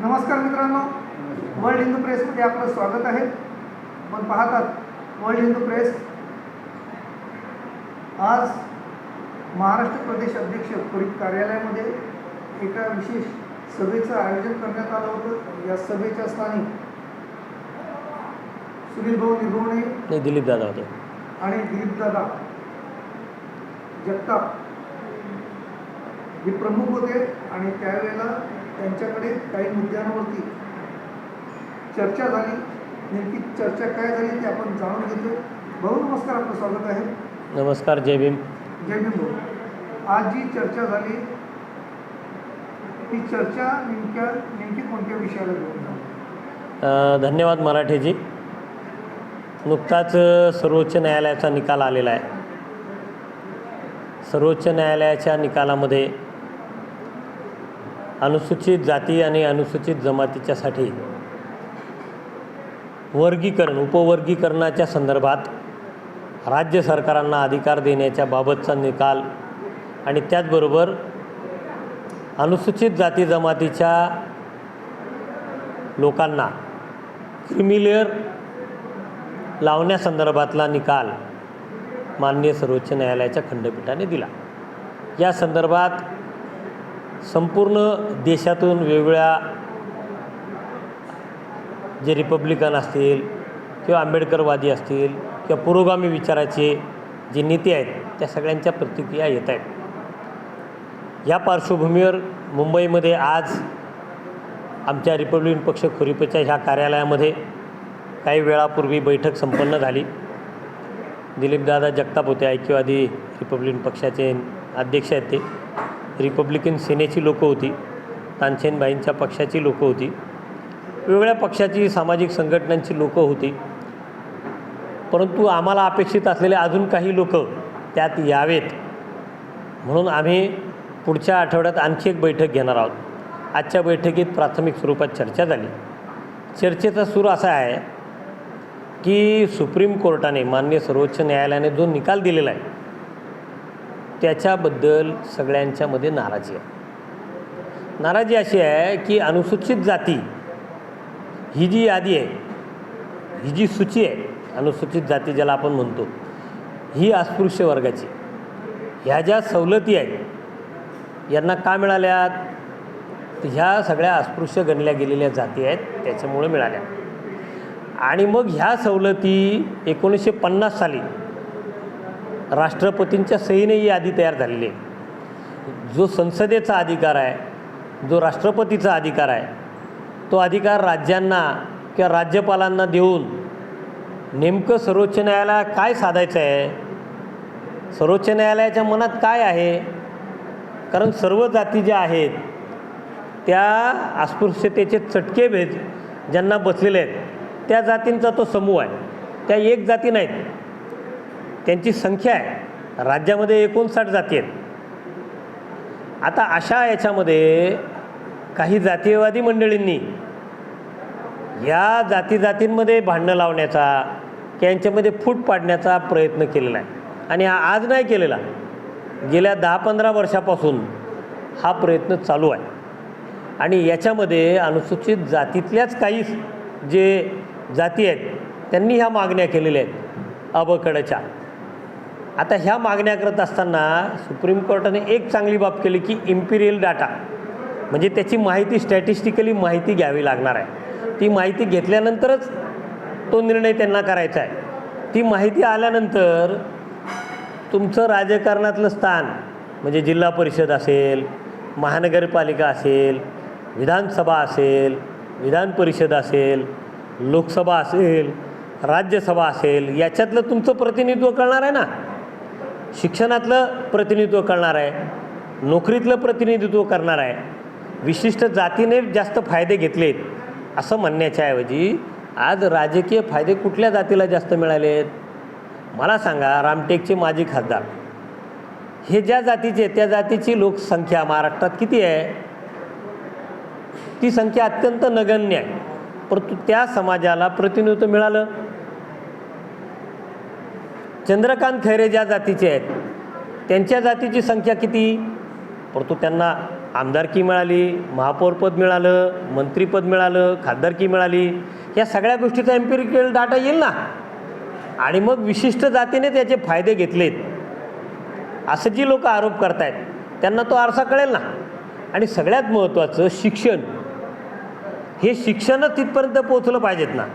नमस्कार मित्रांनो. वर्ल्ड हिंदू प्रेसमध्ये आपलं स्वागत आहे. आपण पाहतात वर्ल्ड हिंदू प्रेस. आज महाराष्ट्र प्रदेश अध्यक्ष परित कार्यालयामध्ये एका विशेष सभेचं आयोजन करण्यात आलं होतं. या सभेच्या स्थानी सुनील भाऊ निगवणे नाही दिलीप दादा होते. आणि दिलीपदादा जगताप हे प्रमुख होते. आणि त्यावेळेला त्यांच्याकडे काही मुद्द्यांवरती चर्चा झाली. नेमकी चर्चा काय झाली ते आपण जाणून घेतो भाऊ नमस्कार आपलं स्वागत आहे. नमस्कार जय भीम. जय भीम भाऊ. आज जी चर्चा झाली ती चर्चा नेमक्या नेमकी कोणत्या विषयाला घेऊन धन्यवाद मराठीजी. नुकताच सर्वोच्च न्यायालयाचा निकाल आलेला आहे. सर्वोच्च न्यायालयाच्या निकालामध्ये अनुसूचित जाती आणि अनुसूचित जमातीच्यासाठी वर्गीकरण उपवर्गीकरणाच्या संदर्भात राज्य सरकारांना अधिकार देण्याच्या बाबतचा निकाल आणि त्याचबरोबर अनुसूचित जाती जमातीच्या लोकांना क्रिमिलेअर लावण्यासंदर्भातला निकाल माननीय सर्वोच्च न्यायालयाच्या खंडपीठाने दिला. या संदर्भात संपूर्ण देशातून वेगवेगळ्या जे रिपब्लिकन असतील किंवा आंबेडकरवादी असतील किंवा पुरोगामी विचाराचे जे नेते आहेत त्या सगळ्यांच्या प्रतिक्रिया येत आहेत. या पार्श्वभूमीवर मुंबईमध्ये आज आमच्या रिपब्लिकन पक्ष खुरिपच्या ह्या कार्यालयामध्ये काही वेळापूर्वी बैठक संपन्न झाली. दिलीपदादा जगताप होते ऐक्यवादी रिपब्लिकन पक्षाचे अध्यक्ष आहेत ते. रिपब्लिकन सेनेची लोकं होती तानसेनबाईंच्या पक्षाची लोकं होती. वेगवेगळ्या पक्षाची सामाजिक संघटनांची लोकं होती. परंतु आम्हाला अपेक्षित असलेले अजून काही लोक त्यात यावेत. म्हणून आम्ही पुढच्या आठवड्यात आणखी एक बैठक घेणार आहोत. आजच्या बैठकीत प्राथमिक स्वरूपात चर्चा झाली. चर्चेचा सूर असा आहे की सुप्रीम कोर्टाने मान्य सर्वोच्च न्यायालयाने जो निकाल दिलेला आहे त्याच्याबद्दल सगळ्यांच्यामध्ये नाराजी आहे. नाराजी अशी आहे की अनुसूचित जाती ही जी यादी आहे ही जी सूची आहे अनुसूचित जाती ज्याला आपण म्हणतो ही अस्पृश्य वर्गाची ह्या ज्या सवलती आहेत यांना का मिळाल्यात? तर ह्या सगळ्या अस्पृश्य गणल्या गेलेल्या जाती आहेत त्याच्यामुळे मिळाल्या. आणि मग ह्या सवलती एकोणीसशे पन्नास साली राष्ट्रपतींच्या सहीने ही यादी तयार झालेली आहे. जो संसदेचा अधिकार आहे जो राष्ट्रपतीचा अधिकार आहे तो अधिकार राज्यांना किंवा राज्यपालांना देऊन नेमकं सर्वोच्च न्यायालयाला काय साधायचं आहे? सर्वोच्च न्यायालयाच्या मनात काय आहे? कारण सर्व जाती ज्या आहेत त्या अस्पृश्यतेचे चटके भेद ज्यांना बसलेले आहेत त्या जातींचा तो समूह आहे. त्या एक जाती नाहीत. त्यांची संख्या आहे. राज्यामध्ये एकोणसाठ जाती आहेत. आता अशा याच्यामध्ये काही जातीयवादी मंडळींनी या जाती जातींमध्ये भांडणं लावण्याचा त्यांच्यामध्ये यांच्यामध्ये फूट पाडण्याचा प्रयत्न केलेला आहे. आणि हा आज नाही केलेला. गेल्या दहा पंधरा वर्षापासून हा प्रयत्न चालू आहे. आणि याच्यामध्ये अनुसूचित जातीतल्याच काही जे जाती आहेत त्यांनी ह्या मागण्या केलेल्या आहेत. अबकडच्या. आता ह्या मागण्या करत असताना सुप्रीम कोर्टाने एक चांगली बाब केली की इम्पिरियल डाटा म्हणजे त्याची माहिती स्टॅटिस्टिकली माहिती घ्यावी लागणार आहे. ती माहिती घेतल्यानंतरच तो निर्णय त्यांना करायचा आहे. ती माहिती आल्यानंतर तुमचं राजकारणातलं स्थान म्हणजे जिल्हा परिषद असेल महानगरपालिका असेल विधानसभा असेल विधान परिषद असेल लोकसभा असेल राज्यसभा असेल याच्यातलं तुमचं प्रतिनिधित्व करणार आहे ना? शिक्षणातलं प्रतिनिधित्व करणार आहे नोकरीतलं प्रतिनिधित्व करणार आहे विशिष्ट जातीने जास्त फायदे घेतलेत असं म्हणण्याच्या ऐवजी आज राजकीय फायदे कुठल्या जातीला जास्त मिळालेत? मला सांगा रामटेकचे माजी खासदार. हे ज्या जातीचे त्या जातीची लोकसंख्या महाराष्ट्रात किती आहे? ती संख्या अत्यंत नगण्य आहे. परंतु त्या समाजाला प्रतिनिधित्व मिळालं? चंद्रकांत खैरे ज्या जातीचे आहेत त्यांच्या जातीची संख्या किती? परंतु त्यांना आमदारकी मिळाली महापौरपद मिळालं मंत्रीपद मिळालं खासदारकी मिळाली या सगळ्या गोष्टीचा एम्पिरिकल डाटा येईल ना? आणि मग विशिष्ट जातीने त्याचे फायदे घेतलेत. असं जी लोक आरोप करतायत त्यांना तो आरसा कळेल ना? आणि सगळ्यात महत्त्वाचं शिक्षण. हे शिक्षणच तिथपर्यंत पोचलं पाहिजेत ना?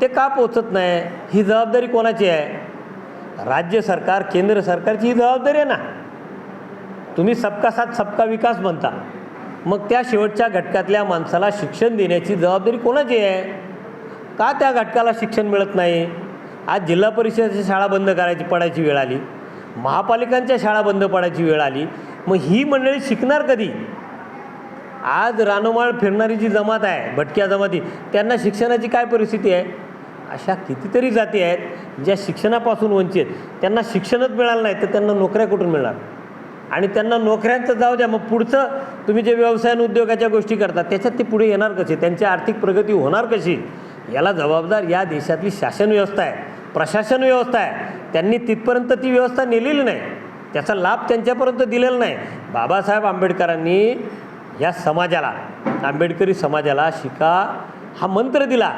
ते का पोचत नाही? ही जबाबदारी कोणाची आहे? राज्य सरकार केंद्र सरकारची ही जबाबदारी आहे ना. तुम्ही सबका साथ सबका विकास म्हणता मग त्या शेवटच्या घटकातल्या माणसाला शिक्षण देण्याची जबाबदारी कोणाची आहे? का त्या घटकाला शिक्षण मिळत नाही? आज जिल्हा परिषदेची शाळा बंद करायची पडायची वेळ आली. महापालिकांच्या शाळा बंद पडायची वेळ आली. मग ही मंडळी शिकणार कधी? आज रानोमाळ फिरणारी जी जमात आहे भटक्या जमाती त्यांना शिक्षणाची काय परिस्थिती आहे? अशा कितीतरी जाती आहेत ज्या शिक्षणापासून वंचित त्यांना शिक्षणच मिळालं नाही तर त्यांना नोकऱ्या कुठून मिळणार? आणि त्यांना नोकऱ्यांचं जाऊ द्या मग पुढचं तुम्ही जे व्यवसाय आणि उद्योगाच्या गोष्टी करता त्याच्यात ते पुढे येणार कसे? त्यांची आर्थिक प्रगती होणार कशी? याला जबाबदार या देशातली शासन व्यवस्था आहे प्रशासन व्यवस्था आहे. त्यांनी तिथपर्यंत ती व्यवस्था नेलेली नाही. त्याचा लाभ त्यांच्यापर्यंत दिलेला नाही. बाबासाहेब आंबेडकरांनी या समाजाला आंबेडकरी समाजाला शिका हा मंत्र दिला.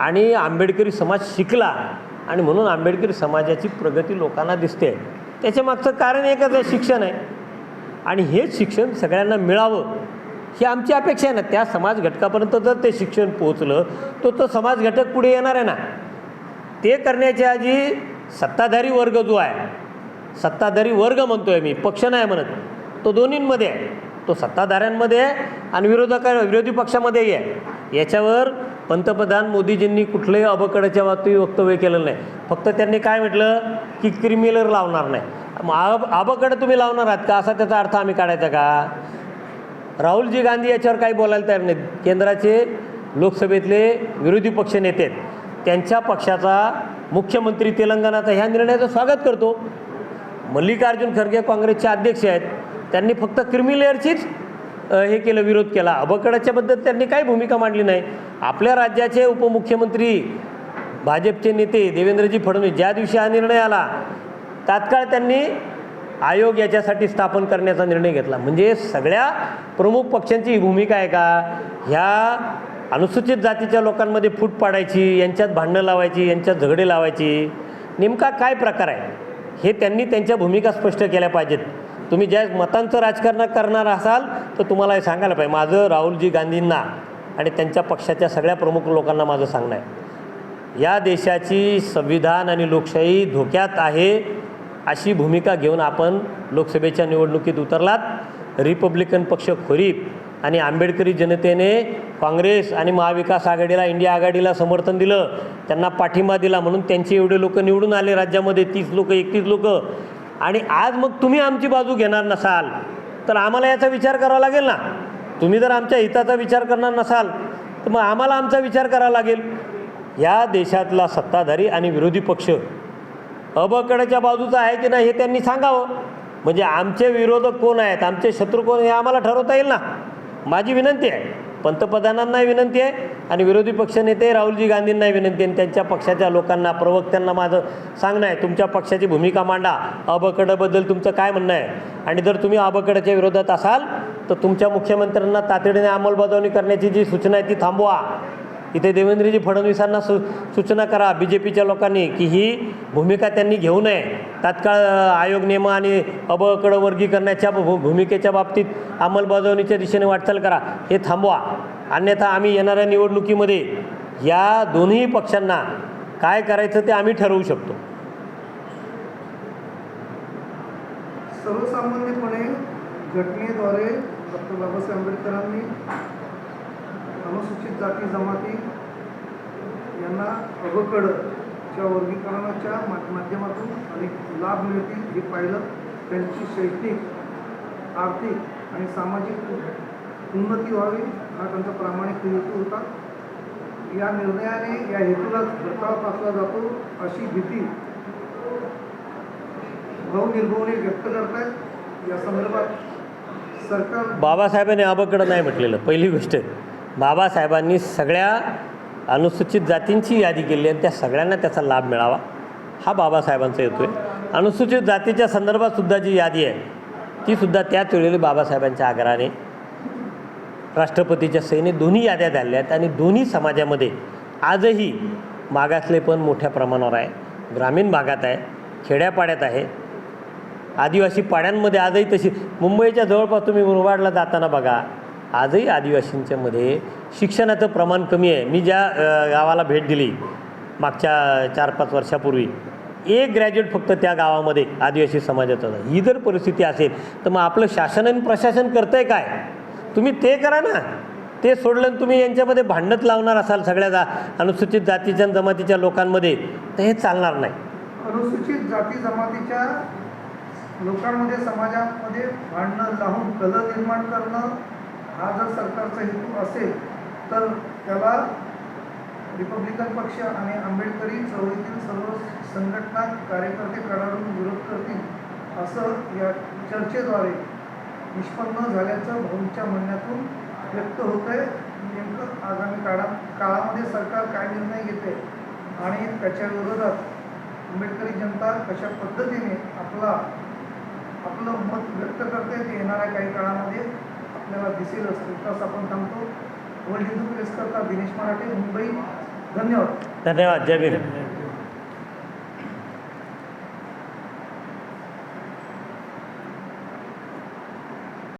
आणि आंबेडकरी समाज शिकला आणि म्हणून आंबेडकरी समाजाची प्रगती लोकांना दिसते. त्याच्या मागचं कारण एकच आहे शिक्षण आहे. आणि हेच शिक्षण सगळ्यांना मिळावं ही आमची अपेक्षा आहे ना. त्या समाज घटकापर्यंत जर ते शिक्षण पोहोचलं तर तो समाज घटक पुढे येणार आहे ना. ते करण्याच्या आधी सत्ताधारी वर्ग जो आहे सत्ताधारी वर्ग म्हणतोय मी पक्ष नाही म्हणत तो दोन्हींमध्ये आहे. तो सत्ताधाऱ्यांमध्ये आहे आणि विरोधक विरोधी पक्षामध्येही आहे. याच्यावर पंतप्रधान मोदीजींनी कुठलंही अबकडच्या बाबतीत वक्तव्य केलेलं नाही. फक्त त्यांनी काय म्हटलं? की क्रिमिलर लावणार नाही. मग आब तुम्ही लावणार आहात का? असा त्याचा अर्थ आम्ही काढायचा का? राहुलजी गांधी याच्यावर काही बोलायला तयार नाहीत. केंद्राचे लोकसभेतले विरोधी पक्ष नेते आहेत. त्यांच्या पक्षाचा मुख्यमंत्री तेलंगणाचा ह्या निर्णयाचं स्वागत करतो. मल्लिकार्जुन खरगे काँग्रेसचे अध्यक्ष आहेत. त्यांनी फक्त क्रिमिलेअरचीच हे केलं विरोध केला. अबकडाच्याबद्दल त्यांनी काही भूमिका मांडली नाही. आपल्या राज्याचे उपमुख्यमंत्री भाजपचे नेते देवेंद्रजी फडणवीस ज्या दिवशी हा निर्णय आला तात्काळ त्यांनी आयोग याच्यासाठी स्थापन करण्याचा निर्णय घेतला. म्हणजे सगळ्या प्रमुख पक्षांची ही भूमिका आहे का? ह्या अनुसूचित जातीच्या लोकांमध्ये फूट पाडायची यांच्यात भांडणं लावायची यांच्यात झगडे लावायची नेमका काय प्रकार आहे? हे त्यांनी त्यांच्या भूमिका स्पष्ट केल्या पाहिजेत. तुम्ही ज्या मतांचं राजकारण करणार असाल तर तुम्हाला हे सांगायला पाहिजे. माझं राहुलजी गांधींना आणि त्यांच्या पक्षाच्या सगळ्या प्रमुख लोकांना माझं सांगणं आहे. या देशाची संविधान आणि लोकशाही धोक्यात आहे अशी भूमिका घेऊन आपण लोकसभेच्या निवडणुकीत उतरलात. रिपब्लिकन पक्ष खोरीप आणि आंबेडकरी जनतेने काँग्रेस आणि महाविकास आघाडीला इंडिया आघाडीला समर्थन दिलं. त्यांना पाठिंबा दिला म्हणून त्यांचे एवढे लोक निवडून आले राज्यामध्ये. तीस लोक एकतीस लोक. आणि आज मग तुम्ही आमची बाजू घेणार नसाल तर आम्हाला याचा विचार करावा लागेल ना? तुम्ही जर आमच्या हिताचा विचार करणार नसाल तर मग आम्हाला आमचा विचार करावा लागेल. या देशातला सत्ताधारी आणि विरोधी पक्ष अबकडच्या बाजूचा आहे की नाही हे त्यांनी सांगावं. म्हणजे आमचे विरोधक कोण आहेत आमचे शत्रू कोण हे आम्हाला ठरवता येईल ना? माझी विनंती आहे. पंतप्रधानांनाही विनंती आहे आणि विरोधी पक्षनेते राहुलजी गांधींनाही विनंती आहे. आणि त्यांच्या पक्षाच्या लोकांना प्रवक्त्यांना माझं सांगणं आहे. तुमच्या पक्षाची भूमिका मांडा. अबकडबद्दल तुमचं काय म्हणणं आहे? आणि जर तुम्ही अबकडच्या विरोधात असाल तर तुमच्या मुख्यमंत्र्यांना तातडीने अंमलबजावणी करण्याची जी सूचना आहे ती थांबवा. इथे देवेंद्रजी फडणवीसांना सु सूचना करा बी जे पीच्या लोकांनी की ही भूमिका त्यांनी घेऊ नये. तात्काळ आयोग नेम आणि अबकड वर्गीकरणाच्या भू भूमिकेच्या बाबतीत अंमलबजावणीच्या दिशेने वाटचाल करा. हे थांबवा. अन्यथा आम्ही येणाऱ्या निवडणुकीमध्ये या दोन्ही पक्षांना काय करायचं ते आम्ही ठरवू शकतो. सर्वसामान्यपणे घटनेद्वारे डॉक्टर बाबासाहेब आंबेडकरांनी अनुसूचित जाती जमाती यांना अबकडच्या वर्गीकरणाच्या मा- माध्यमातून अनेक लाभ मिळतील. हे पाहिलं त्यांची शैक्षणिक आर्थिक आणि सामाजिक उन्नती व्हावी हा त्यांचा प्रामाणिक हेतू होता. या निर्णयाने या हेतूला भरताव पासला जातो अशी भीती भाऊ व्यक्त करतायत या संदर्भात सरकार बाबासाहेबांनी अबकडं नाही म्हटलेलं. पहिली गोष्ट आहे. बाबासाहेबांनी सगळ्या अनुसूचित जातींची यादी केली आणि त्या सगळ्यांना त्याचा लाभ मिळावा. हा बाबासाहेबांचा हेतू आहे. अनुसूचित जातीच्या संदर्भात सुद्धा जी यादी आहे तीसुद्धा त्याच वेळेला बाबासाहेबांच्या आग्रहाने राष्ट्रपतीच्या सहीने दोन्ही याद्या झाल्या आहेत आणि दोन्ही समाजामध्ये आजही मागासलेपण मोठ्या प्रमाणावर आहे. ग्रामीण भागात आहे खेड्यापाड्यात आहे. आदिवासी पाड्यांमध्ये आजही तशी. मुंबईच्या जवळपास तुम्ही मुरबाडला जाताना बघा आजही आदिवासींच्यामध्ये शिक्षणाचं प्रमाण कमी आहे. मी ज्या गावाला भेट दिली मागच्या चार पाच वर्षापूर्वी एक ग्रॅज्युएट फक्त त्या गावामध्ये आदिवासी समाजाचा ही जर परिस्थिती असेल तर मग आपलं शासन आणि प्रशासन करतं आहे काय? तुम्ही ते करा ना. ते सोडलं आणि तुम्ही यांच्यामध्ये भांडत लावणार असाल सगळ्या जा अनुसूचित जातीच्या आणि जमातीच्या लोकांमध्ये तर हे चालणार नाही. अनुसूचित जाती जमातीच्या लोकांमध्ये समाजामध्ये भांडणं लावून कलह निर्माण करणं हा जर सरकारचा हेतू असेल तर त्याला रिपब्लिकन पक्ष आणि आंबेडकरी चळवळीतील सर्व संघटना कार्यकर्ते कडाडून विरोध करतील असं या चर्चेद्वारे निष्पन्न झाल्याचं भाऊंच्या म्हणण्यातून व्यक्त होत आहे नेमकं आगामी काळा काळामध्ये सरकार काय निर्णय घेते आणि त्याच्या विरोधात आंबेडकरी जनता कशा पद्धतीने आपला आपलं मत व्यक्त करते ते येणाऱ्या काही काळामध्ये आपल्याला दिसेल तुर्तास आपण थांबतो. वर्ल्ड हिंदू प्रेस करता दिनेश मराठे मुंबई. धन्यवाद. धन्यवाद. जय भीम.